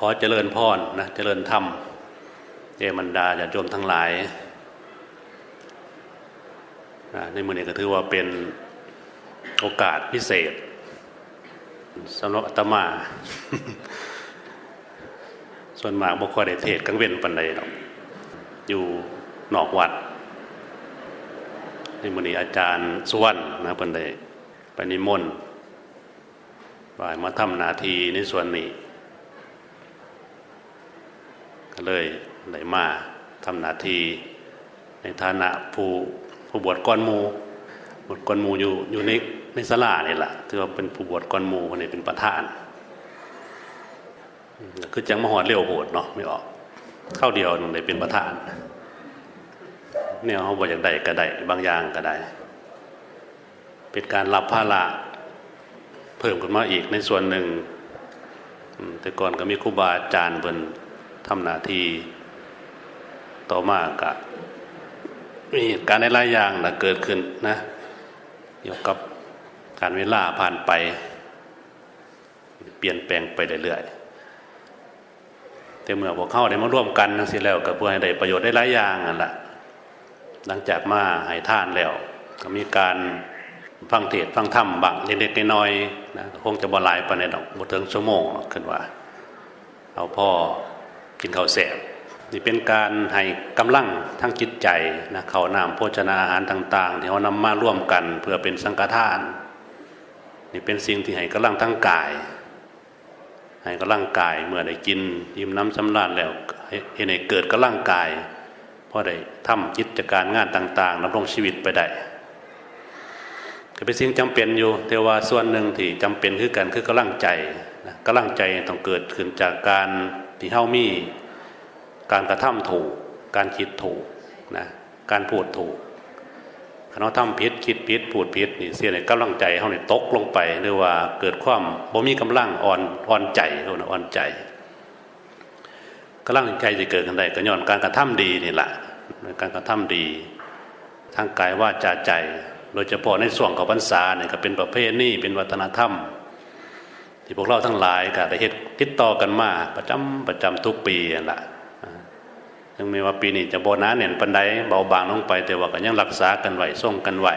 ขอเจริญพรนะเจริญธรรมเจมันดาจะโจมทั้งหลายในมือนี้ก็ถือว่าเป็นโอกาสพิเศษสำหรับอาตมา ส่วนมากบุคคลได้เทศกังเว้นปันใดหรอกอยู่นอกวัดในมือนี้อาจารย์สุวรรณนะปันใดไปนิมนต์บ่ายมาทำนาทีในส่วนนี้ ก็เลยได้มาทำหน้าที่ในฐานะผู้ผู้บวชก้อนหมูบวชก้อนหมูอยู่อยู่ในในสลาเนี่ยแหละถือว่าเป็นผู้บวชก้อนหมูคนนี้เป็นประธานคือจังมหอดเร็วโหดเนาะไม่ออกเข้าเดียวหนึ่งได้เป็นประธานเนี่ยเขาบอกอย่างใดก็ได้บางอย่างก็ได้ เป็นการรับภาระเพิ่มขึ้นมาอีกในส่วนหนึ่งแต่ก่อนก็มีครูบาอาจารย์เป็น ทำหน้าที่ต่อมาก็มีเหตุการณ์ในหลายอย่างนะเกิดขึ้นนะเกี่ยวกับการเวลาผ่านไป เปลี่ยนแปลงไปเรื่อยๆแต่เมื่อพวกเข้าได้มาร่วมกันทั้งสิ้นแล้วก็เพื่อให้ได้ประโยชน์ได้หลายอย่างนั่นแหละหลังจากมาให้ท่านแล้ว ก็มีการฟังเทศฟังธรรมบางเล็กๆน้อยๆนะคงจะบ่หลายปานดอกบ่ถึงชั่วโมงขึ้นว่า เอาพ่อ กินข้าวแสบนี่เป็นการให้กำลังทั้งจิตใจนะข้าวน้ำโภชนาอาหารต่าง ๆ ที่เรานำมาร่วมกันเพื่อเป็นสังฆทาน นี่เป็นสิ่งที่ให้กำลังทั้งกาย ให้กำลังกายเมื่อได้กินยิ้มน้ำสำราญแล้วให้เห็นให้เกิดกำลังกายเพราะได้ทำกิจการงานต่างๆดำรงชีวิตไปได้ก็เป็นสิ่งจำเป็นอยู่แต่ว่าส่วนหนึ่งที่จำเป็นคือกันคือกำลังใจนะกำลังใจต้องเกิดขึ้นจากการ ที่เฮามีการกระทำถูก การคิดถูกนะการพูดถูกคณะทำผิดคิดผิดพูดผิดนี่เสียในกำลังใจเฮาเนี่ยตกลงไปหรือว่าเกิดความบ่มีกำลังอ่อนอ่อนใจเฮานะอ่อนใจกำลังใจจะเกิดกันได้ก็ย้อนการกระทำดีนี่แหละการกระทำดีทางกายว่าจาใจ โดยเฉพาะในส่วงของพรรษาเนี่ยก็เป็นประเพณีเป็นวัฒนธรรม ที่พวกเราทั้งหลายก็ได้เฮ็ดติดต่อกันมาประจำประจำทุกปีนั่นล่ะอ่าถึงแม้ว่าปีนี้จะโบ่หนาแน่นปานใดเบาบางลงไป แต่ว่าก็ยังรักษากันไหวส่งกันไหว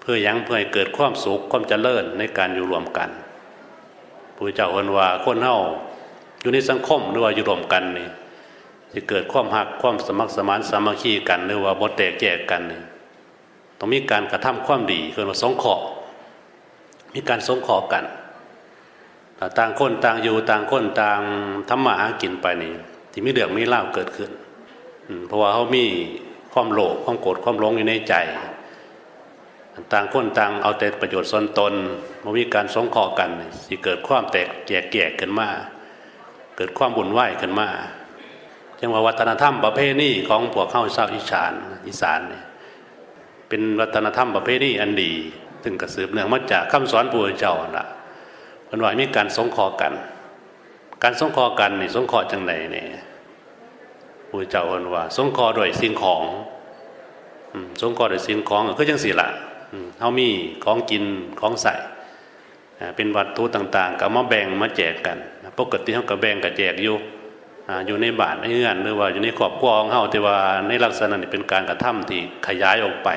เพื่อยังเพื่อให้เกิดความสุขความเจริญในการอยู่รวมกันพระเจ้าเอินว่าคนเฮาอยู่ในสังคมหรือว่าอยู่รวมกันนี่สิเกิดความหักความสมัครสมานสามัคคีกัน หรือว่าบ่แตกแยกกันนี่ต้องมีการกระทำความดีคือว่าสงเคราะห์มีการสงเคราะห์กัน ต่างคนต่างอยู่ต่างคนต่างทำมาหากินไปนี่ที่มีเรื่องมีเล่าเกิดขึ้นเพราะว่าเขามีความโลภความโกรธความหลงอยู่ในใจ ต่างคนต่างเอาแต่ประโยชน์ส่วนตนมันมีการสงเคราะห์กันสิเกิดความแตกแยกแยกขึ้นมาเกิดความบุญไหวขึ้นมาจังว่าวัฒนธรรมประเพณีของพวกเข้าชาอีสานอีสานเนี่ยเป็นวัฒนธรรมประเพณีอันดี ซึ่งกระสืบเนื่องมาจากคำสอนพระพุทธเจ้าน่ะ มันว่ามีการสงคราะห์กัน การสงคราะห์กันนี่สงคราะห์จังไหนเนี่ยพระเจ้าเพิ่นว่า สงคราะห์ด้วยสิ่งของสงคราะห์ด้วยสิ่งของก็คือจังสี่ละเฮามีของกินของใส่เป็นวัตถุต่างๆ ก็มาแบ่งมาแจกกันปกติเฮาก็แบ่งก็แจกอยู่อยู่ในบานในเรือนหรือว่าอยู่ในครอบครัวของเฮาแต่ว่าในลักษณะนี้เป็นการกระทำที่ขยายออกไป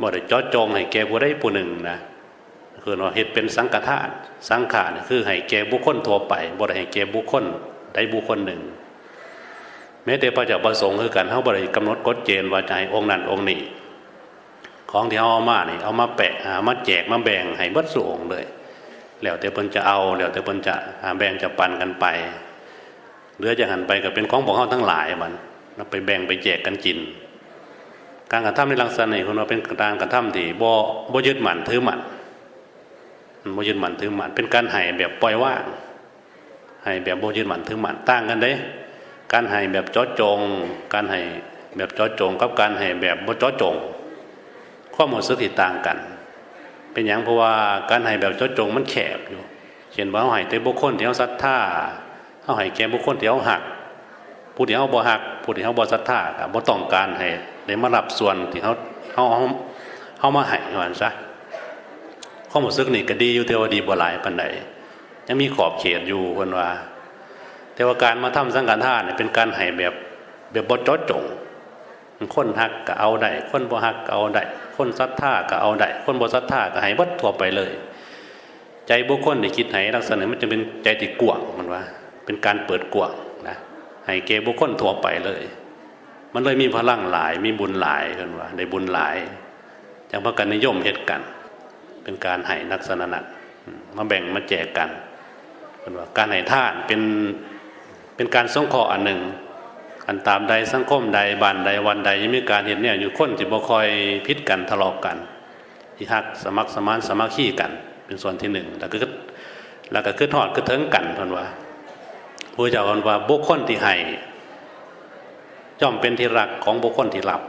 บ่ได้จาะจงให้แก่ผู้ใดผู้หนึ่งนะ คือว่าเฮ็ดเป็นสังฆทานสังขารคือให้แก่บุคคลทั่วไปบ่ได้ให้แก่บุคคลใดบุคคลหนึ่ง แม้แต่พระเจ้าประสงค์คือกันเฮาบ่ได้กำหนดกฎเกณฑ์ว่าจะให้องค์นั้นองค์นี้ ของที่เฮาเอามานี่เอามาแปะามาแจกมาแบ่งให้บิดสูงเลย แล้วแต่เพิ่นจะเอาแล้วแต่เพิ่นจะแบ่งจะปันกันไปเหลือจากหันไปก็เป็นของพวกเฮาทั้งหลายมันไปแบ่งไปแจกกันกินการกระทำในลักษณะนี้คุณว่าเป็นการกระทำที่บ่บ่ยึดมั่นถือมั่น มันบ่ยึดมั่นถือมั่นเป็นการให้แบบปล่อยว่างให้แบบบ่ยึดมั่นถือมั่นต่างกันเด้การให้แบบจาะจง การให้แบบจาะจงกับการให้แบบบ่เจาะจงความรู้สึกที่ต่างกัน เป็นอย่างเพราะว่าการให้แบบจาะจงมันแคบอยู่เช่นว่าเฮาให้แต่บุคคลที่เฮาศรัทธาเฮาให้แก่บุคคลที่เฮาหักผู้ที่เฮาบ่หักผู้ที่เฮาบ่ศรัทธาก็บ่ต้องการให้ได้มารับส่วนที่เฮาเฮาเฮาเฮามาหาซั่นซะ ความรู้สึกนี่ก็ดีอยู่แต่ว่าดีบ่หลายปานใดยังมีขอบเขตอยู่เพิ่นว่า แต่ว่าการมาทำสังฆทานเนี่ยเป็นการให้แบบแบบบ่จาะจงคนฮักก็เอาได้คนบ่ฮักก็เอาได้คนศรัทธาก็เอาได้คนบ่ศรัทธาก็ให้เบัดทั่วไปเลย ใจบุคคลที่คิดให้ลักษณะมันจะเป็นใจที่กว้างมันว่า เป็นการเปิดกว้างนะให้แก่บุคคลทั่วไปเลย มันเลยมีพลังหลายมีบุญหลายกันว่าได้บุญหลายจังพากันนิยมเฮ็ดกัน เป็นการให้ลักษณะนั้นอืมาแบ่งมาแจกกันเป็นว่าการให้ทานเป็นเป็นการสงเคราะห์อันหนึ่งอันตามใดสังคมใดบ้านใดวันใดยังมีการเห็นเนี่ยอยู่คนที่บ่คอยพิษกันทะเลาะกันที่ฮักสมัครสมานสมัคคีกัน เป็นส่วนที่หนึ่งแล้วก็คือแล้วก็คือทอดคือเทิงกันทนว่าผู้เจ้าคนว่าบุคคลที่ให้ย่อมเป็นที่รักของบุคคลที่รับ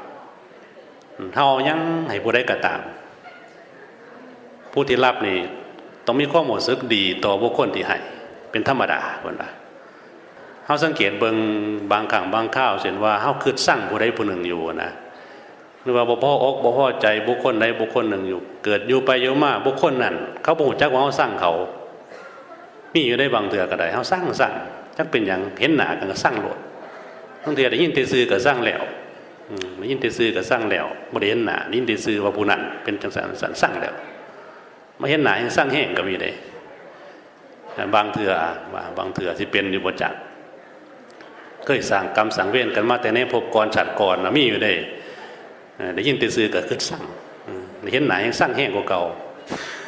เท่ายังให้ผู้ใดก็ตาม ผู้ที่รับนี่ต้องมีความรู้สึกดีต่อบุคคลที่ให้เป็นธรรมดาคนว่าเฮาสังเกตเบิงบางครั้งบางข้าวเช่นว่าเฮาคิดสร้างผู้ใดผู้หนึ่งอยู่นะหรือว่าบ่พออกบ่พอใจบุคคลใดบุคคลหนึ่งอยู่ เกิดอยู่ไปอยู่มาบุคคลนั้นเขาบ่ฮู้จักว่าเฮาสร้างเขา มีอยู่ได้บางเทื่อก็ได้เฮาสร้างสร้างจักเป็นหยังเห็นหน้ากันก็สร้างโลดบางเทื่อได้ยินแต่ซื่อก็สร้างแล้วอืมได้ยินแต่ซื่อก็สร้างแล้วบ่ได้เห็นหน้าได้ยินแต่ซื่อว่าผู้นั้นเป็นจังซั่นซั่นสร้างแล้ว มาเห็นหน้ายังสร้างแห้งก็มีเด้บางเทื่อว่าบางเทื่อสิเป็นอยู่บ่จักเคยสั่งกรรมสั่งเวรกันมาแต่ในภพก่อนฉัดก่อนนะมีอยู่ได้เอ่อได้ยินต่ซื้อก็คือสั่งได้เห็นหนายังสั่งแห้งกว่าเก่า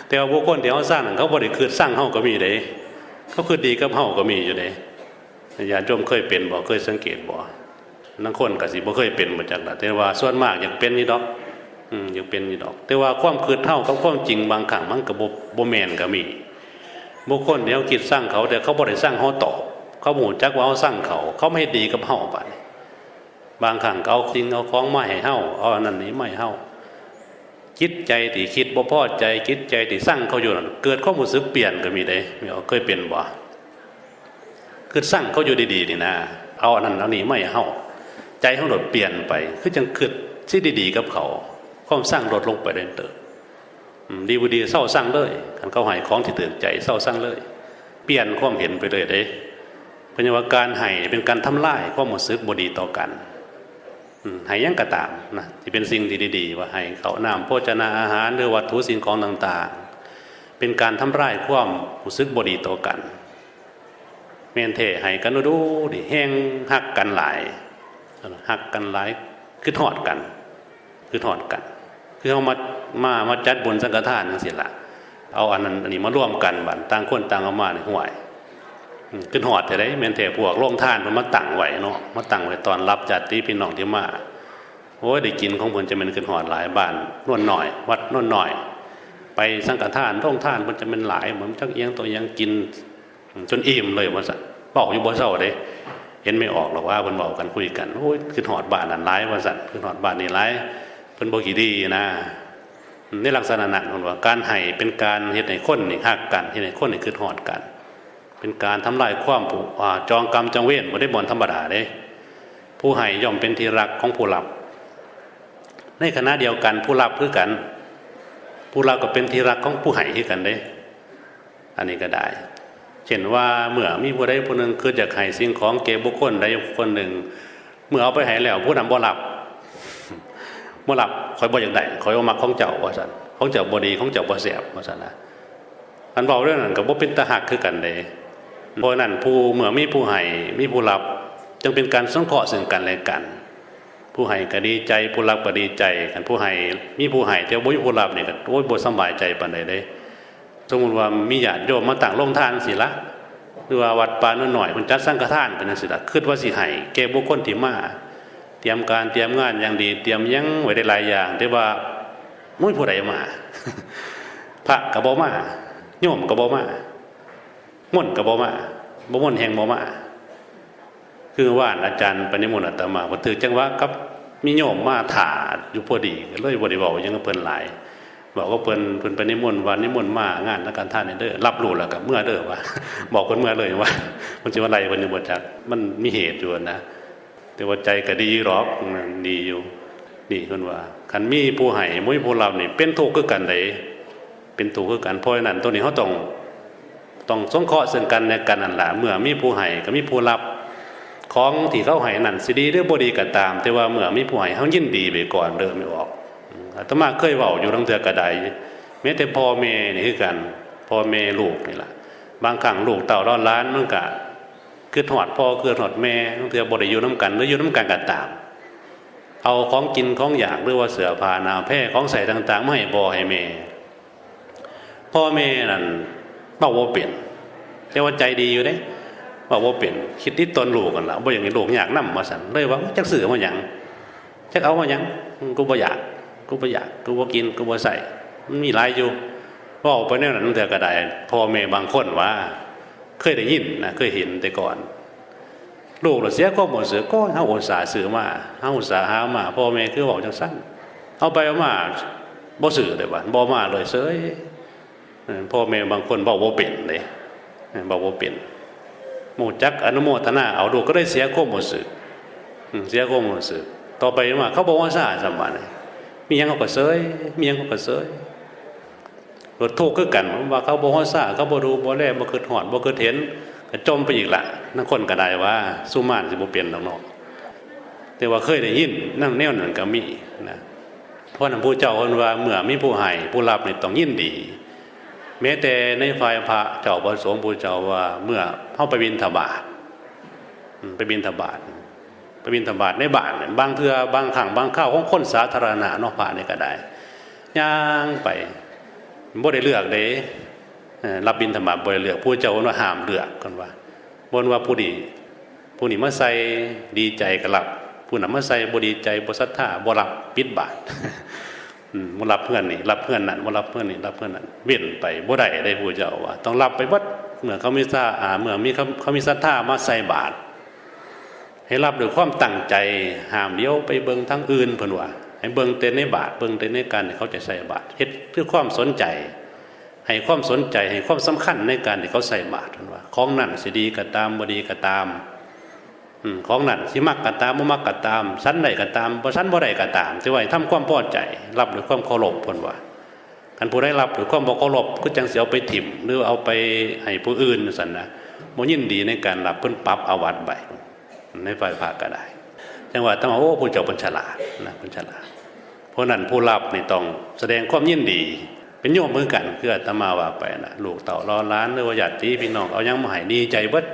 แต่ว่าบุคคลที่เขาสร้างนั่นเขาบ่ได้คือสั่งเฮาก็มีเด้เขาคือดีกับเฮาก็มีอยู่เด้ญาติโยมเคยเป็นบ่เคยสังเกตบ่นังคนก็สิบ่เคยเป็นบ่จักล่แต่ว่าส่วนมากอยังเป็นนี่ดอก ยังเป็นนี่ดอก แต่ว่าความคืดเท่ากับความจริงบางครั้งมันก็บ่บ่แมนก็มีบุคคลที่เขาคิดสร้างเขา แต่เขาบ่ได้สร้างเขาตอบเขาหมู่จักว่าเขาสร้างเขา เขาไม่ดีกับเฮาไปบางครั้งเอาสิ่งเอาของมาให้เฮาเอาอันนั้นนี้ไมาให้เฮาจิตใจที่คิดบ่พอใจจิตใจที่สร้างเขาอยู่นั่นเกิดความรู้สึกเปลี่ยนก็มีได้มีเอาเคยเป็นบ่คือสร้างเขาอยู่ดีๆนี่นะเอาอันนั้นเอานี้ไมาให้เฮาใจเขาโดดเปลี่ยนไป คือจังคิดที่ดีๆกับเขา ความสร้างลดลงไปเรื่อยๆอืมดีบ่ดีเศร้าสร้างเลยคันเข้าให้ของที่ตื่นใจเศร้าสร้างเลย เปลี่ยนความเห็นไปเลยเด้เป็นว่าการให้เป็นการทำลายความรู้สึกบดีต่อกันห้ยังกระตามนะที่เป็นสิ่งที่ดีๆว่าให้เขานำโภชนาอาหารหรือวัตถุสิ่งของต่างๆ เป็นการทำลายความรู้สึกบดีต่อกันเมนเทให้กันดูดิแห้งหักกันหลายหักกันหลายคือทอดกัน คือทอดกัน คือเอามามามาจัดบนสังฆทานนั่นสิละเอาอันนั้นอันนี้มาร่วมกันบันต่างคนต่างเอามาในห่วยขึ้นหอดแต่ได้แม่นแต่พวกโรงท่านมันมาตั้งไหวเนาะมาตั้งไว้ตอนรับญาติพี่น้องที่มาโอ้ยได้กินของเพิ่นจะเป็นขึ้นหอดหลายบ้านนวลหน่อย วัดนวลหน่อย ไปสังฆทานโรงท่านมันจะเป็นหลายเหมือนจักเอียงตัวเอียงกิน จนอิ่มเลยว่าซั่นบอกอยู่บ่เศร้าเด้เห็นไม่ออกหรอกว่าเพิ่นบอกกันคุยกันโอ้ยขึ้นหอดบ้านนั้นหลายว่าซั่นขึ้นหอดบ้านนี้หลาย เพิ่นบ่ขี้ดีนะในลักษณะนั้นเพิ่นว่าการให้เป็นการเฮ็ดให้คนนี่ฮักกันเฮ็ดให้คนนี่ขึ้นหอดกัน เป็นการทำลายความผูกจองกรรมจองเวรบ่ได้บ่นธรรมดาเด้ ผู้ให้ย่อมเป็นที่รักของผู้รับ ในขณะเดียวกันผู้รับคือกัน ผู้รับก็เป็นที่รักของผู้ให้คือกันเด้ อันนี้ก็ได้เช่นว่าเมื่อมีผู้ใดผู้หนึ่งคืออยากให้สิ่งของเก็บบุคคลใดบุคคลหนึ่ง เมื่อเอาไปให้แล้วผู้นั้นบ่รับ บ่รับคอยบ่อย่ากได้คอยเอามาของเจ้าว่าซั่นของเจ้าบ่ดีของเจ้าบ่แซ่บว่าซั่นนะอันเบาเรื่องนั้นกับว่าเป็นตาหักคือกันเลยเพราะนั้นผู้เมื่อมีผู้ให้มีผู้รับจึงเป็นการสงเคราะห์ซึ่งกันและกัน ผู้ให้ก็ดีใจผู้รับก็ดีใจกันผู้ให้มีผู้ให้แต่บ่มีผู้รับเนี่ยก็โอ้ยบ่สบายใจปานใดเด้สมมุติว่ามีญาติโยมมาตั้งโรงทานสิละหรือว่าวัดป่าน้อยหน่อยมันจัดสังฆทานกันจังซี่ล่ะคิดว่าสิให้แก่บุคคลที่มา เตรียมการเตรียมงานอย่างดี เตรียมยังไว้ได้หลายอย่างแต่ว่ามุ้ยผู้ใดมา พระก็บ่มาโยมก็บ่มาม่นก็บ่มาบ่ม่วนแห่งบ่มา คือว่านอาจารย์ปณิมนต์อาตมาบ่ถือจังหวะกับมีโยมมาถาอยู่พอดีเลยบ่ได้เว้าหยังกับเพิ่นหลายบอกว่าเพิ่นเพิ่นไปนิมนต์ว่านิมนต์มางานนักการท่านนี่เด้อรับรู้แล้วก็เมื่อเด้อว่าบอกเพิ่นเมื่อเลยว่ามันสิว่าอะไรเพิ่นยังบ่จักมันมีเหตุอยู่นะ แต่ว่าใจก็ดีรอกดีอยู่นี่เพิ่นว่าคันมีผู้ให้มุ้ยผู้รับนี่เป็นทุกข์คือกันไดเป็นตัวคือกันเพราะนั้นตัวนี้เขาต้องต้องสงเคราะห์ซึ่งกันและกันนั่นละเมื่อมีผู้ให้ก็มีผู้รับของที่เขาให้นั่นสิดีหรือบดีก็ตาม แต่ว่าเมื่อมีผู้ให้เฮายินดีไปก่อนเริ่มไม่ออกอืมอาตมาเคยเว้าอยู่ทั้งเทือกระไดแม้แต่พ่อแม่นี่คือกันพ่อแม่ลูกนี่แหละบางครั้งลูกเต่าร้อนล้านมันก็ คือถอดพ่อคือถอดแม่ทั้งเทือบ่ได้อยู่นํกันหรืออยู่นํกันก็ตามเอาของกินของอยากหรือว่าเสือผ้านาแพร่ของใส่ต่างๆไมาให้พ่อให้แม่พ่อแม่นั่นเป้าบ่เปลี่ยนแต่ว่าใจดีอยู่เด้ว่าว่าเป็นคิดที่ตนลูกกันละว่าอย่างนี้ลูกอยากนำมาสั่นเลยว่าจักสื่อมาหยังจักเอามาหยังกูบ่อยากกูบ่อยากกูบ่กินกูบ่ใส่มันมีหลายอยู่ว่าไปเนี่ยนั้นเถอะก็ได้พ่อแม่บางคนว่า เคยได้ยินนะเคยเห็นแต่ก่อนลูกเราเสียก็หมดเสือก็เฮาอุตส่าห์ซื้อมาเฮาอุตส่าห์หามาพ่อแม่คือบอกจังสั้นเอาไปเอามาบ่ซื้อเลยว่าบ่มาเลยเสยพ่อแม่บางคนบอกว่าเป็นเลยบอกว่าเป็นหมู่จักอนุโมทนาเอาดูก็ได้เสียความรู้สึกอืมเสียความรู้สึกต่อไปมาเขาบอกว่าซาดสมบัติมียังเขาก็เสยมียังเขาก็เสย รถทุกข์คือกันว่าเขาบอกว่าซาเขาบ่ดูบ่แลบ่คิดฮอดบ่คิดเห็นก็จมไปอีกละนั่นคนก็ได้ว่าสุมานสิบ่เปลี่ยนดอกเนาะแต่ว่าเคยได้ยินนั่นแนวนั้นก็มีนะเพราะนั้นผู้เจ้าเพิ่นว่าเมื่อมีผู้ให้ผู้รับนี่ต้องยินดี แม้แต่ในฝ่ายพระเจ้าประสงค์ผู้เจ้าว่า เมื่อเข้าไปบินธบาตไปบินธบาตไปบินธบาตในบ้านเนี่ยบางเทือบางขังบางข้าวของคนสาธารณะนอกผ่านนี่ก็ได้ย่างไป บ่ได้เลือกเด้รับบินธบาตบ่ได้เลือกผู้เจ้าว่าห้ามเลือกกันว่าบนว่าผู้นี้ผู้นี้มาใส่ดีใจก็รับผู้นั้นมาใส่บ่ดีใจบ่ศรัทธาบ่รับปิดบาตอืมบ่รับเพื่อนนี่รับเพื่อนนั่นบ่รับเพื่อนนี่รับเพื่อนนั่นเว้นไปบ่ได้ได้ผู้เจ้าว่า ต้องรับไปเบัดเมื่อเขามีศรัทธาอ่าเมื่อมีเขาเขามีศรัทธามาใส่บาตรให้รับด้วยความตั้งใจห้ามเลี้ยวไปเบิงทางอื่นเพิ่นว่า ให้เบิ่งแต่ในบาตรเบิ่งแต่ในการเขาจะใส่บาตรเฮ็ดเพื่อความสนใจ ให้ความสนใจให้ความสำคัญในการที่เขาใส่บาตรเพิ่นว่า ของนั้นสิดีก็ตามบดีก็ตามอของนั่นสิมักก็ตามบ่มักก็ตามสันใดก็ตามบ่สันบ่ได้ก็ตามแต่ว่าให้ทำความพอใจ รับด้วยความเคารพเพิ่นว่าคันผู้ใดรับด้วยความบ่เคารพก็จังสิเอาไปถิ่ม หรือเอาไปให้ผู้อื่นซั่นนะบ่ยินดีในการรับเพิ่นปรับอาวัตไปในฝ่ายภาคก็ได้จังว่าต้องว่าโอ้ผู้เจ้าเพิ่นฉลาดนะเพิ่นฉลาด เพราะนั้นผู้รับนี่ต้องแสดงความยินดี เป็นโยมเหมือนกันคืออตมาว่าไปนะลูกเต่ารอล้านหรือว่าญาติพี่น้องเอายังมาให้ดีใจเบิด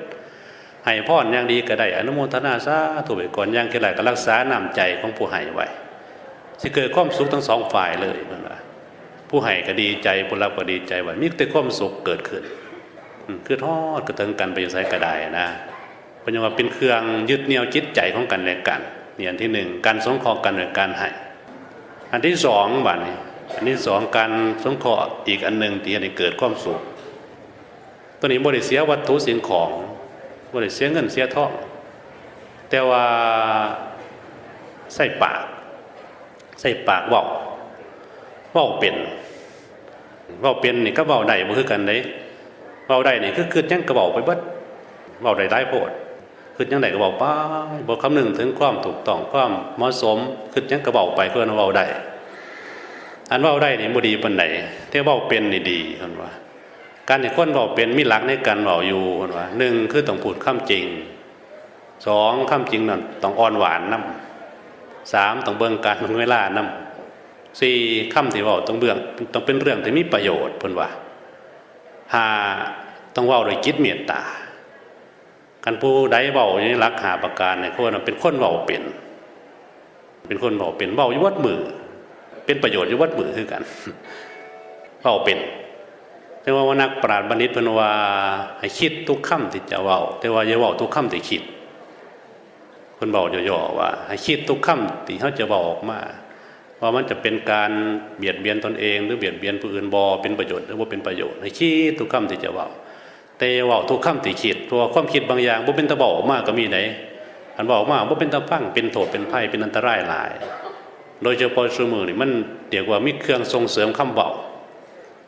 ให้พรอนย่างดีก็ได้อนุโมทนาสาธุไปก่อนอย่างกี่ไรก็รักษาน้ำใจของผู้ให้ไว้สิเกิดความสุขทั้งสองฝ่ายเลยนั่นว่าผู้ให้ก็ดีใจผู้รับก็ดีใจไว้มีแต่ความสุขเกิดขึ้นคือทอดกระเทิงกันไปอยู่ไสก็ไดนะเป็นยังว่าเป็นเครื่องยึดเหนี่ยวจิตใจของกันและกันนี่อันที่หนึ่งการสงเคราะห์กันโดยการให้ อันที่สองบัดนี้อันที่สองการสงเคราะห์อีกอันหนึ่งที่ให้เกิดความสุขตัวนี้บริเสียวัตถุสิ่งของบริเสียเงินเสียทองแต่ว่าใส่ปากใส่ปากเว่าเว่าเป็นเว่าเป็นนี่ก็เว่าได้บ่คือกันเด้เว่าได้นี่คือคือยังกระเบาไปเบิดเว้าได้หลายโพด คือยังไดก็เว้าไปบ่คำหนึ่งถึงความถูกต้องความเหมาะสมคือยังกระเบาไปเพื่อนเว้าได้อันเว้าได้นี่บ่ดีปานใดแต่เว้าเป็นนี่ดีเพิ่นว่า การที่คนเว้าเป็นมีหลักในการเว้าอยู่เพิ่นว่าหนึ่งคือต้องพูดคำจริงสองคำจริงนั่นต้องอ่อนหวานนํสามต้องเบิ่งการเบิ่งเวลานํสี่คำที่เว้าต้องเบื้องต้องเป็นเรื่องที่มีประโยชน์เพิ่นว่าห้าต้องเว้าด้วยจิตเมตตา กันผู้ใดเว้าอยู่ในหลักหาประการเนี่ยเขาว่าเป็นคนเว้าเป็น เป็นคนเว้าเป็นเว้าอยู่วัดมือ เป็นประโยชน์อยู่วัดมือคือกันเว้าเป็นแต่ว่านักปราชญ์บัณฑิตเพิ่นว่าให้คิดทุกคำที่จะเว้าแต่ว่าอย่าเว้าทุกคำที่คิดเพิ่นเว้าย่อๆว่า ให้คิดทุกคำที่เฮาจะเว้าออกมา ว่ามันจะเป็นการเบียดเบียนตนเอง หรือเบียดเบียนผู้อื่นบ่เป็นประโยชน์หรือบ่าเป็นประโยชน์ให้คิดทุกคำที่จะเว้า แต่อย่าเว้าทุกคำที่คิดเพราะว่าความคิดบางอย่างบ่เป็นตะเว้าอกมากก็มีไหนอันเว้าอกมาบ่เป็นตะฟังเป็นโทษเป็นภัยเป็นอันตรายหลาย โดยเฉพาะซุมื้อนี่มันเรียกว่ามีเครื่องส่งเสริมคำเว้า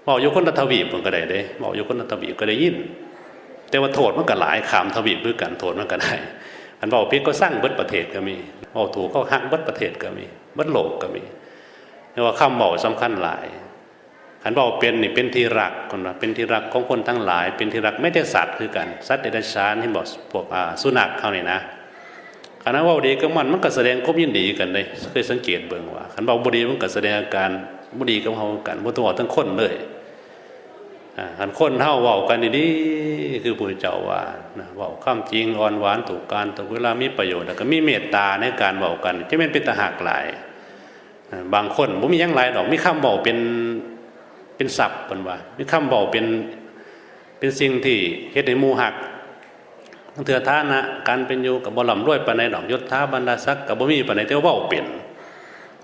บอกอยู่คนละทวีปมันก็ได้เด้บอกอยู่คนละทวีปก็ได้ยิน แต่ว่าโทษมันก็หลายขามทวีปด้วยกันโทษมันก็ได้อันบอกพิษก็สร้างเบิดประเทศก็มีบอกถูกก็หักเบิดประเทศก็มีเบิดโลกก็มีแต่ว่าคำบอกสำคัญหลาย ขันบอกเป็นนี่เป็นที่รักคนว่าเป็นที่รักของคนทั้งหลาย เป็นที่รักไม่แต่สัตว์คือกัน สัตว์เดรัจฉานที่บอกพวกสุนัขเขานี่นะขันว่าดีก็มันมันก็แสดงความยินดีกันเลยเคยสังเกตเบิ่งว่าขันบอกบุดีมันก็แสดงอาการบุดีกับเขากันบ่ต้องบอทั้งคนเลยอ่าขันคนเท่าเว้ากันดีๆคือพระเจ้าว่านะเว้าคำจริงอ่อนหวานถูกการถูกเวลามีประโยชน์แล้วก็มีเมตตาในการเว้ากันจะเป็นเป็นตาหักหลายบางคนบ่มียังหลายดอกมีคำบอกเป็น เป็นศัพท์เพิ่นว่ามีคำบอกเป็นเป็นสิ่งที่เฮ็ดให้หมู่ฮักทั้งเถื่อฐานะการเป็นอยู่กับบ่ล่ำรวยปานใดดอกยศถาบรรดาศักดิ์ก็บ่มีปานใดแต่ว่าเว้าเป็น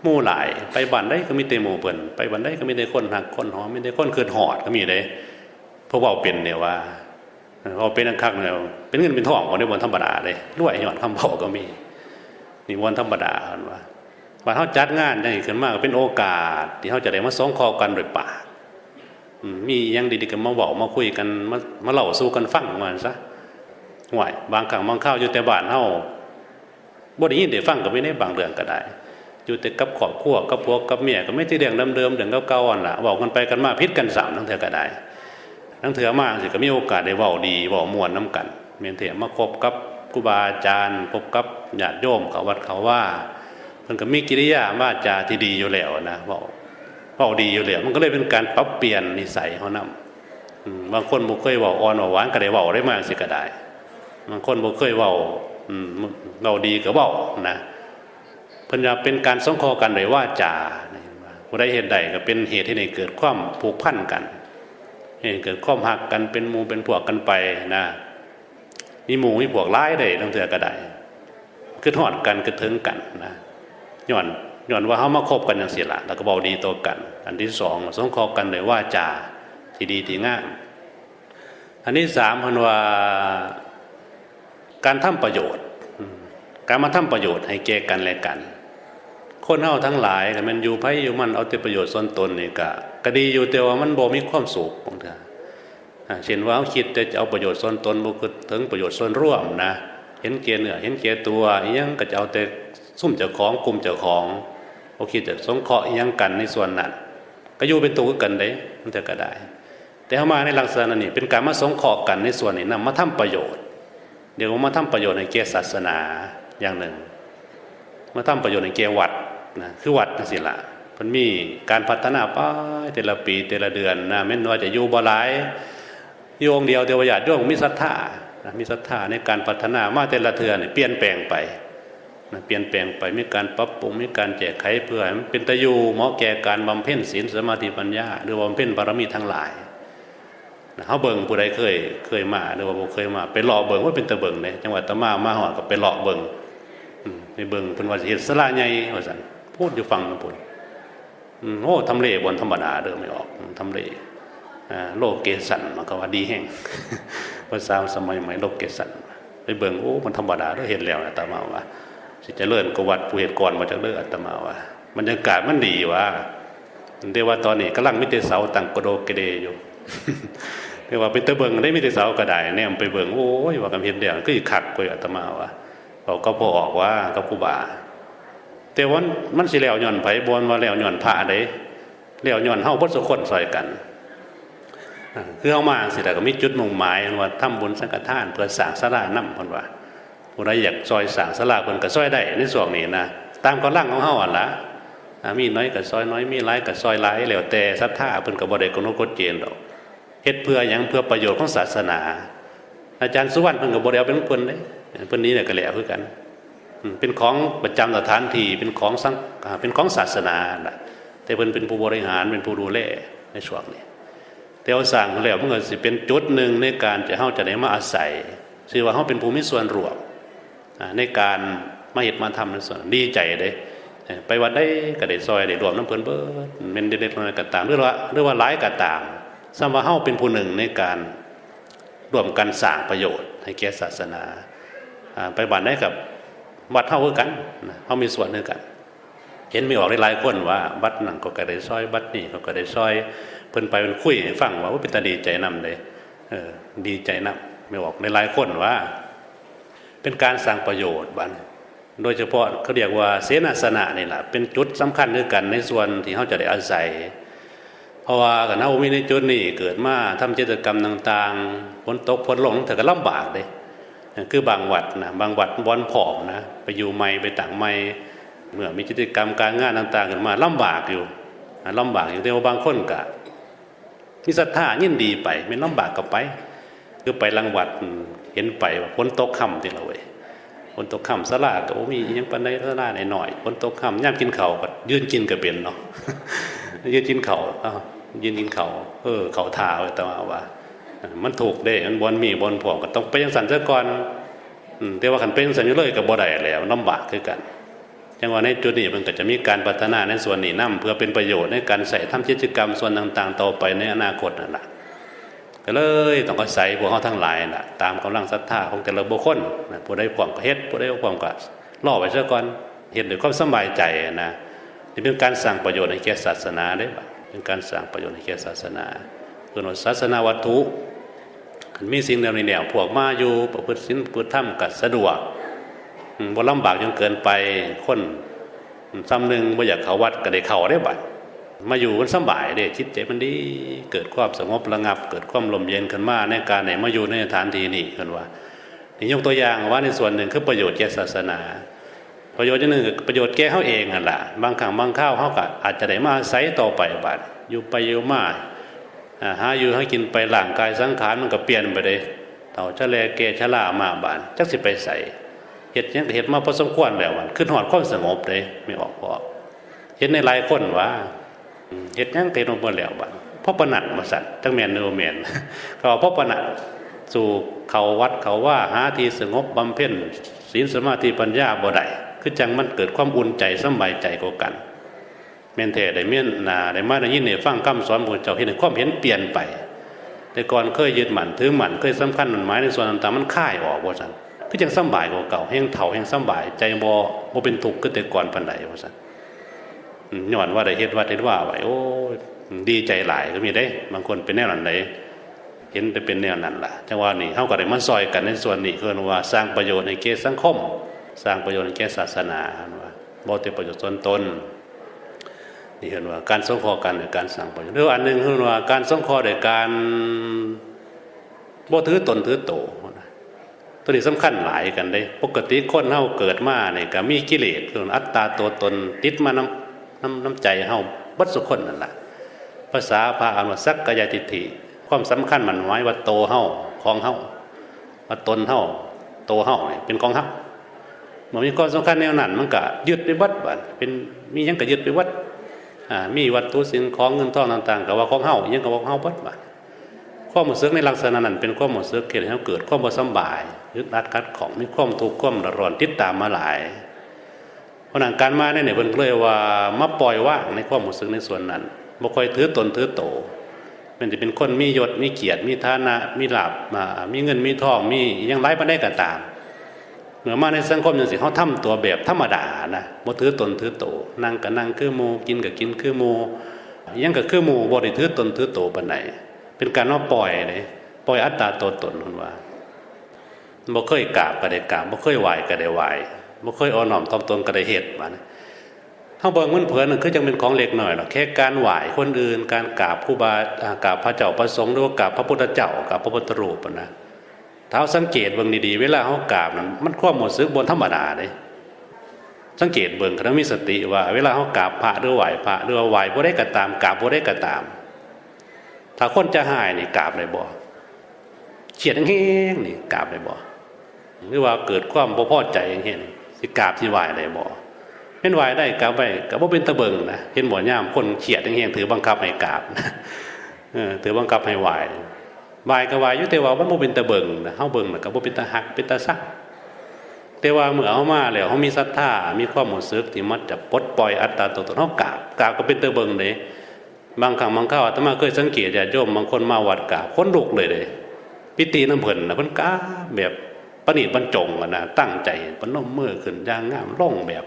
มู่หลายไปบ้านใดก็มีแต่หมู่เพิ่นไปบ้านใดก็มีแต่คนฮักคนหอมมีแต่คนคืนหอดก็มีเด้พราะเว้าเป็นเนี่ยว่าเว้าเป็นอันคักเนี่ยเป็นเงินเป็นทองบ่ได้บ่ธรรมดาเด้รวยย้อนคำเว้าก็มีนี่บ่ธรรมดาเพิ่นว่าว่าเขาจัดงานอย่างนี้ขึ้นมากเป็นโอกาส ที่เขาจะได้มาสองคอกันโดยปาก มียังดีๆกันมาบอกมาคุยกันมามาเล่าสู่กันฟังมันซะห่วยบางครั้งบางข้าวอยู่แต่บ้านเฮาบ่ได้ยินได้ฟังก็ไม่ได้บางเรื่องก็ได้ อยู่แต่กับครอบครัวกับพวกกับเมียก็ไม่ที่เรื่องเดิมๆเรื่องเก่าๆอันละบอกกันไปกันมาพิษกันสามทั้งเถื่อก็ได้ทั้งเถื่อมาสิก็มีโอกาสได้เว้าดีเว้ามวนน้กัน เมียนเถื่อมาคบกับครูบาอาจารย์คบกับญาติโยมเขาวัดเขาว่ามันก็มีกิริยาวาจาที่ดีอยู่แล้วนะบอก บอกดีอยู่แล้วมันก็เลยเป็นการปรับเปลี่ยนนิสัยเขานำอืมบางคนบ่เคยเว้าอ่อนเว้าหวานก็ได้เว้าได้มากสิก็ได้ บางคนบ่เคยเว้าเว้าดีก็เว้านะพิ่นว่าเป็นการสงคราะห์กันโดยว่าจาผู้ใดเฮ็ดใดก็เป็นเหตุให้ได้เกิดความผูกพันกันให้เกิดความหักกันเป็นมูเป็นพวกกันไปนะมีหมูมีพวกหลายได้ตั้งเทื่อก็ได้คือทอดกันคือถึงกันนะย้อน ย้อนว่าเขามาคบกันอย่างสิละแล้วก็บอกดีตัวกัน อันที่สองสงเคราะห์กันเลยว่าจาที่ดีที่งามอันที่สามพันว่าการทำประโยชน์ การมาทำประโยชน์ให้แก่กันและกัน คนเฮาทั้งหลายก็มันอยู่ไผอยู่มันเอาแต่ประโยชน์ส่วนตนนี่ก็ก็ดีอยู่แต่ว่ามันบ่มีความสุขบางเทื่อเช่นว่าเขาคิดแต่จะเอาประโยชน์ส่วนตนบ่คิดถึงประโยชน์ส่วนร่วมนะ เห็นเกียเนื้อเห็นเกียตัวอิหยังก็จะเอาแต่ซุ่มเจ้าของกลุ่มเจ้าของ โอเคจะสงเคราะห์ยังกันในส่วนนั้นก็อยู่เป็นตัวกันได้มันจะก็ได้ แต่เข้ามาในลักษณะนี้เป็นการมาสงเคราะห์กันในส่วนนี้นำมาทำประโยชน์ เดี๋ยวมาทำประโยชน์ในแก่ศาสนาอย่างหนึ่ง มาทำประโยชน์ในแก่วัดนะคือวัดนั่นสิละมันมีการพัฒนาไปแต่ละปีแต่ละเดือนนะแม้นว่าจะอยู่บ่หลายโยงเดียวแต่ว่าญาติโยมมีศรัทธานะมีศรัทธาในการพัฒนามาแต่ละเทือนเปลี่ยนแปลงไป เปลี่ยนแปลงไปมีการปรับปรุงมีการแก้ไขเพื่อให้มันเป็นตะยูเหมาะแก่การบำเพ็ญศีลสมาธิปัญญา หรือบำเพ็ญบารมีทั้งหลายเขาเบิ่งผู้ใดเคยเคยมาหรือว่าเคยมา ไปหลอกเบิ่งว่าเป็นตะเบิ่งเลยจังหวัดตะมามาหอดก็ไปหลอกเบิ่งไปเบิ่งเพิ่นว่าสิเฮ็ดสลาใหญ่ว่าซั่นพูดอยู่ฟังนะพุ่นโอ้ทำเลบนธรรมดาเด้อไม่ออกทำเลโลกเกสันมันก็ว่าดีแห้งภาษาสมัยใหม่โลกเกสันไปเบิ่งโอ้มันธรรมดาเด้เห็นแล้วนะตามาว่า สิจะเลื่อนกวัดผู้เหตุก่อนมาจากเลื่อนอาตมาว่าบรรยากาศมันดีว่าเรียกว่าตอนนี้กำลังมิเตเสาตั้งกระโดกกระเดอยู่เรียกว่าเป็นตะเบิงได้มิเตเสากระไดแนมไปเบิงโอ้ยว่ากำเพ็ญเดียวก็อีกขัดกว่าอาตมาว่าเราก็พอออกว่ากับผู้บาแต่ว่ามันสิแล้วย่อนไผบนว่าแล้วย่อนพระไดแล้วย่อนเฮาบ่สุคนซอยกันคือเฮามาสิแต่ก็มีจุดมุ่งหมายว่าทำบุญสังฆทานเพื่อสร้างศาลานำเพิ่นว่า ผู้ใดอยากซอยสางสลาเพิ่นก็ซอยได้ในส่วนนี้นะตามกำลังของเฮาอะล่ะมีน้อยก็ซอยน้อยมีหลายก็ซอยหลายแล้วแต่ศรัทธาเพิ่นก็บ่ได้กำหนดกฎเกณฑ์ดอกเฮ็ดเพื่อหยังเพื่อประโยชน์ของศาสนา อาจารย์สุวรรณเพิ่นก็บ่ได้เอาเป็นของเพิ่นเด้เพิ่นนี้เนี่ยก็แล้วคือกันเป็นของประจำสถานที่เป็นของสังเป็นของศาสนาแต่เพิ่นเป็นผู้บริหารเป็นผู้ดูแลในช่วงนี้แต่เอาสร้างแล้วมันก็สิเป็นจุดหนึ่งในการจะเฮาจะได้มาอาศัยชื่อว่าเฮาเป็นผู้มีส่วนร่วม ในการมาเห็ดมาทำในส่วนดีใจเด้เอ่อไปวัดได้ก็ได้ซอยได้รวมน้ำเพลินเบิดเม็นเด็ดๆน้อยๆก็ตามหรือว่าหรือว่าหลายก็ตามซ้ำว่าเฮาเป็นผู้หนึ่งในการร่วมกันสร้างประโยชน์ให้แก่ศาสนา ไปบัดได้กับวัดเฮากันเฮามีส่วนคือกัน เห็นมีออกหลายๆคนว่าบัดนั่นก็ก็ได้ซอยบัดนี่ก็ก็ได้ซอย เพิ่นไปเพิ่นคุยให้ฟังว่าเป็นตาดีใจนำเลยดีใจนำไม่ออกหลายๆคนว่า เป็นการสร้างประโยชน์บันโดยเฉพาะเขาเรียกว่าเสนาสนะนี่แหละเป็นจุดสำคัญด้วยกันในส่วนที่เขาจะได้อาศัย เพราะว่ากันเอามีในจุดนี้เกิดมาทำกิจกรรมต่างๆฝนตกฝนลงแต่ก็ลำบากเลยคือบางวัดนะบางวัดบอนผอมนะไปอยู่ไม่ไปต่างไม่เมื่อมีกิจกรรมการงานต่างๆกันมาลำบากอยู่นะลำบากอยู่แต่ว่าบางคนก็มีศรัทธายินดีไปไม่ลำบากก็ไป คือไปรังวัด เห็นไปว่าฝนตกค่ำที่เราเว้ยฝนตกค่ำสลาก็มีอิหยังปันใดสลาหน่อยฝนตกค่ำย่ามกินเข้าก็ยืนกินก็เป็นเนาะยืนกินเขาอ้าวยืนกินเขาเออเขาทาแต่ว่าว่า มันถูกเด้มันบอลมีบอลผอมก็ต้องไปยังสันซะก่อนอืมแต่ว่าขันเป็นสัญญเลยกับบ่ได้แล้วลำบากคือกันจังหวะในจุดนี้มันก็จะมีการพัฒนาในส่วนนี้นํเพื่อเป็นประโยชน์ในการใส่ทำกิจกรรมส่วนต่าง ๆ ต่อไปในอนาคตนั่นแหละ ก็เลยต้องอาศัยพวกเขาทั้งหลายนะตามกำลังศรัทธาของแต่ละบุคคลนะผู้ใดพร้อมก็เฮ็ดผู้ใดบ่พร้อมก็รอไว้ซะก่อนเฮ็ดด้วยความสบายใจนะนี่เป็นการสร้างประโยชน์ให้แก่ศาสนาได้บ่เป็นการสร้างประโยชน์ให้แก่ศาสนาเพื่อว่าศาสนาวัตถุคันมีสิ่งแนวในแนวพวกมาอยู่ประพฤติศีลประพฤติธรรมก็สะดวกบ่ลำบากจนเกินไปคนซ้ำหนึ่งบ่อยากเข้าวัดก็ได้เข้าได้บัด มาอยู่มันสบายเด้จิตใจมันดีเกิดความสงบระงับ เกิดความลมเย็นขึ้นมาในการไหนมาอยู่ในสถานที่นี้เพิ่นว่านี่ยกตัวอย่างว่าในส่วนหนึ่งคือประโยชน์แก่ศาสนา ประโยชน์อย่างหนึ่งคือประโยชน์แก่เขาเองนั่นแหละบางครั้งบางข้าวเขาก็อาจจะได้มาอาศัยต่อไปบาดอยู่ไปอยู่มาอ่หาอยู่ให้กินไปร่างกายสังขารมันก็เปลี่ยนไปเลยเต่าชะแลแก่ชะลามาบานจักสิไปใส่เห็ดยังเห็ดมาพอสมควรแล้ววันขึ้นหอดความสงบเลยไม่ออกพอเห็นในหลายคนว่า เห็ดหยังเห็ดลงมาแล้วบัดพ่อประนัดมาสัตว์จังแมนเนอแมนก็ว่าพ่อประนัดสู่เขาวัดเขาว่าหาที่สงบบำเพ็ญศีลสมาธิปัญญาบ่ได้คือจังมันเกิดความอุ่นใจสบายใจกว่ากันแมนแท้ได้เมียนนาได้มาได้ยินได้ฟังคำสอนพระเจ้าเห็นความเห็นเปลี่ยนไป แต่ก่อนเคยยึดหมั่นถือหมั่นเคยสำคัญมันหมายในส่วนต่างๆมันค่ายออกว่าซั่นคือจังสบายกว่าเก่าแห่งเฒ่าแห่งสบาย ใจบ่บ่เป็นทุกข์คือแต่ก่อนปานใดว่าซั่นอืม ย้อนว่าได้เฮ็ดวัดเฮ็ดว่าไว้โอ้ดีใจหลายก็มีได้ บางคนเป็นแนวนั้นได้เห็นไปเป็นแนวนั้นล่ะจังว่านี่เฮาก็ได้มาซอยกันในส่วนนี้คือว่าสร้างประโยชน์ให้แก่สังคม สร้างประโยชน์ให้แก่ศาสนาว่าบ่แต่ประโยชน์ส่วนตนนี่เห็นว่าการสงเคราะห์กันในการสร้างประโยชน์หรืออันหนึงคือว่าการสงเคราะห์โดยการบ่ถือตนถือโตตัวนี้สำคัญหลายกันได้ ปกติคนเฮาเกิดมาเนี่ยก็มีกิเลสคืออัตตาตัวตนติดมาน้ำ น้ำน้ำใจเฮาบัดสุคนนั่นแหละภาษาพระอนุสักกายติฐิความสำคัญมันไว้ว่าโตเฮาของเฮาว่าตนเฮาโตเฮาเนี่ยเป็นของเฮามันมีความสำคัญแนวนั้นมันก็ยึดไปวัดบัดเป็นมียังก็ยึดไปวัดมีวัตถุสิ่งของเงินทองต่างๆก็ว่าของเฮายังก็ว่าของเฮาบัดบัดความรู้สึกในลักษณะนั้นเป็นความรู้สึกเกิดให้เราเกิดความบ่สบายยึดรัดคัดของมีความทุกข์ความร้อนติดตามมาหลาย ราะนั้นการมาเนี่ยเพิ่นเลยว่ามาปล่อยว่างในความรู้สึกในส่วนนั้นบ่ค่อยถือตนถือโตมันจะเป็นคนมียศมีเกียรติมีฐานะมีลาภมามีเงินมีทองมียังหลายปานใดก็ตามเมื่อมาในสังคมจังสิเขาทำตัวแบบธรรมดานะบ่ถือตนถือโตนั่งก็นั่งคือหมู่กินก็กินคือหมู่ยังก็คือหมู่บ่ได้ถือตนถือโตปานใดเป็นการว่าปล่อยเลยปล่อยอัตตาตัวตนพุ่นว่าบ่เคยกราบก็ได้กราบบ่เคยไหว้ก็ได้ไหว้ บ่เคยอ่อนน้อมถ่อมตนก็ไดเฮ็ดว่านะเฮาเบิ่งมันเผินๆนั่นคือจังเป็นของเล็กหน้อยหรอกแค่การไหว้คนอื่น การกราบครูบาอ่ากราบพระเจ้าพระสงฆ์หรือว่ากราบพระพุทธเจ้ากราบพระพุทธรูปนะเท้าสังเกตเบิ่งดีๆเวลาเขากราบนั้นมันความหมดซึกบนธรรมดาเลยสังเกตเบิ่งคณะมีสติว่า เวลาเขากราบพระหรือไหวพระหรือว่าไหวบ่ได้ก็ตามกราบบ่ได้ก็ตาม ถ้าคนจะหายนี่กราบได้บ่เฉียดแห้งนี่กราบได้บ่หรือว่าเกิดความบ่พอใจอย่างเงี้ยนี่ สิกราบสิไหวได้บ่เป็นไหวได้กราบไปก็บ่เป็นตะเบิงนะเห็นบ่ย่ามคนเฉียดแห้งๆถือบังคับให้กราบเออถือบังคับให้ไหววายก็วายอยู่แต่ว่ามันบ่เป็นตาเบิงนะเฮาเบิงนะก็บ่เป็นตาหักเป็นตาซักแต่ว่าเมื่อเฮามาแล้วเฮามีศรัทธามีความรู้สึกที่มันจะปลดปล่อยอัตตาตัวตนเฮากราบกราบก็เป็นตาเบิงเด้บางครั้งบางคราวอาตมาเคยสังเกตญาติโยมบางคนมาวัดกราบคนลุกเลยเด้พิธีน้ำเพิ่นนะเพิ่นกราบแบบ ประณีตบรรจงนะตั้งใจปนมมือขึ้นย่างงามลงแบบ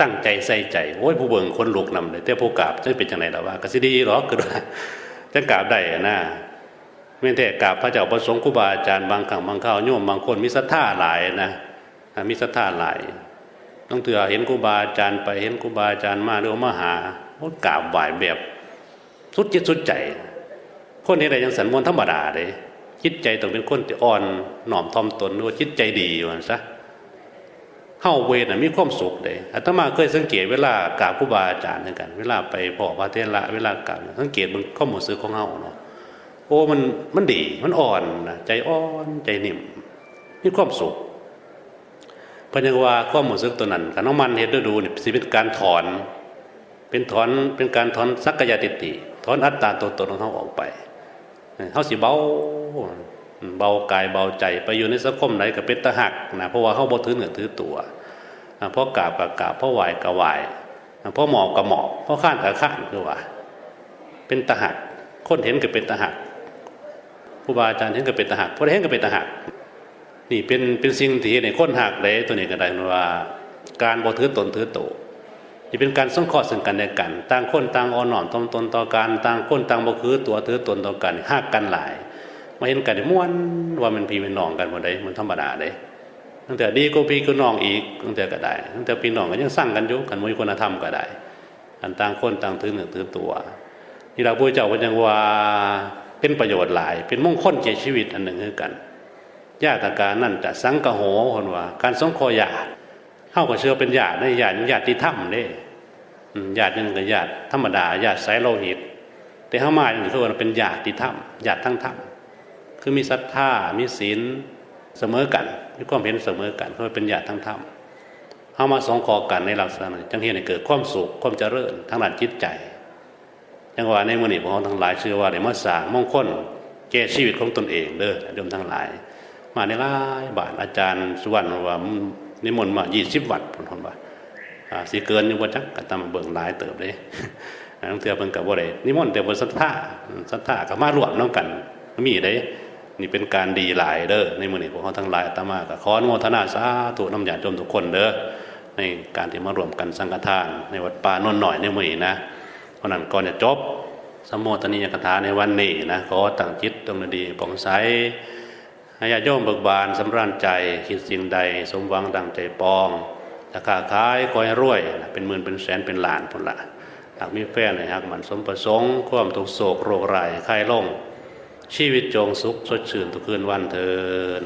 ตั้งใจใส่ใจโอ้ยผู้เบิ่งคนลุกนำเลยแต่ผู้กราบจะเป็นจังไดล่ะว่าก็สิดีหรอกคือว่าจะกราบได้นะไม่แต่กราบพระเจ้าประสงค์ครูบาอาจารย์บางครั้งบางคราวโยมบางคนมีศรัทธาหลายนะมีศรัทธาหลายต้องเถื่อเห็นครูบาอาจารย์ไปเห็นครูบาอาจารย์มาหรือมาหาโอ้กราบไหวแบบ สุดจิตสุดใจ คนนี้ได้ยังสันมวนธรรมดาเลย จิตใจต้องเป็นคนที่อ่อนหน่อมทอมตนหรือว่าจิตใจดีว่าซะเฮาเวทน่ะมีความสุขเลยอาตมาเคยสังเกตเวลากราบครูบาอาจารย์เหมือนกัน เวลาไปพ่อพระเทระเวลากราบสังเกตมันข้อมูลซื้อของเฮาเนาะโอ้มันมันดีมันอ่อนนะใจอ่อนใจนิ่มมีความสุขพราะยังว่าความรู้สึกตัวนั้นคันเอามันเฮ็ดดูดูเนี่ยสิเป็นการถอน เป็นถอนเป็นการถอนสักกายติติถอนอัตตาตัวตนของเขาออกไป เขาสิเบาเบากายเบาใจไปอยู่ในสังคมไหนก็เป็นตะหักนะเพราะว่าเขาบ่ถือเหนือถือตัวเพราะกาบกับกาบเพราะไหวกับไหวเพราะหมอบกับหมอบเพราะข้านกับข้านคือว่า เป็นตะหักคนเห็นก็เป็นตะหักผู้บาอาจารย์เห็นก็เป็นตะหักผู้ใดเห็นก็เป็นตะหักนี่เป็นเป็นสิ่งที่ในคนหักเลยตัวนี้ก็ได้ว่า การบ่ถือตนถือตัว นี่เป็นการสงเคราะห์ซึ่งกันและกัน ต่างคนต่างอ่อนน้อมถ่อมตนต่อกันต่างคนต่างบ่คือตัวถือตนต่อกันฮักกันหลาย มาเห็นกันได้วนว่ามันพี่เป็นน้องกันบ่ได้มันธรรมดาเด้ตั้งแต่ดีก็พี่ก็น้องอีกตั้งแต่ก็ได้ตั้งแต่พี่น้องก็ยังสร้างกันอยู่กันบ่มีคุณธรรมก็ได้อันต่างคนต่างถือเนื้อถือตัวนี่เราพระเจ้าก็ยังว่าเป็นประโยชน์หลาย เป็นมงคลแก่ชีวิตอันหนึ่งคือกันญาติการนั่นจะสังกะโหคนว่า การสงคราะห์ญาติเข้ากับเชื่อเป็นญาติในญาติญาติที่ถ้ำเด้ ญาติยังกับญาติธรรมดาญาติสายโลหิต แต่ข้ามาอย่างที่ว่าเป็นญาติที่ถ้ำญาติทั้งถ้ำคือมีศรัทธามีศีลเสมอกันมีความเห็นเสมอกันเขาเป็นญาติทั้งถ้ำเข้ามาสองคอกันในลักษณะจังเห็นให้เกิดความสุขความเจริญทางด้านจิตใจจังว่าในมือนี้พวกเราทั้งหลายเชื่อว่าได้มาสร้างมงคลแก่ชีวิตของตนเองเด้อโยมทั้งหลาย มาในหลายบาทอาจารย์สุวรรณว่านิมนต์มา20วัดพุ่นพุ่นว่าอ่า สิเกินอยู่บ่จักก็ตามเบิ่งหลายเติบเด้ทั้งเทื่อเพิ่นก็บ่ได้นิมนต์แต่บ่ศรัทธาศรัทธาก็มารวมนํกันมีได้นี่เป็นการดีหลายเด้อในมือนี้พวกเราทั้งหลายอามาก็ขออนโมทนาสาธุน้ำญาติโยมทุกคนเด้อในการที่มารวมกันสังฆทาน ในวัดป่าโนนหน่อยในมือนี้นะเพราะนั้นก่อนจะจบสมโภชนียกถาในวันนี้นะขอตั้งจิตตรงดีผ่องใสให้ญาติโยมเบิกบานสำราญใจคิดสิ่งใด สมหวังดังใจปอง ถ้าค้าขายก้อยรวยเป็นหมื่นเป็นแสนเป็นล้านพุ่นละหากมีแฟนเลยฮักมันสมประสงค์ความทุกโศกโรคไรายคลายลงชีวิตจงสุขสดชื่นทุกคืนวันเทิน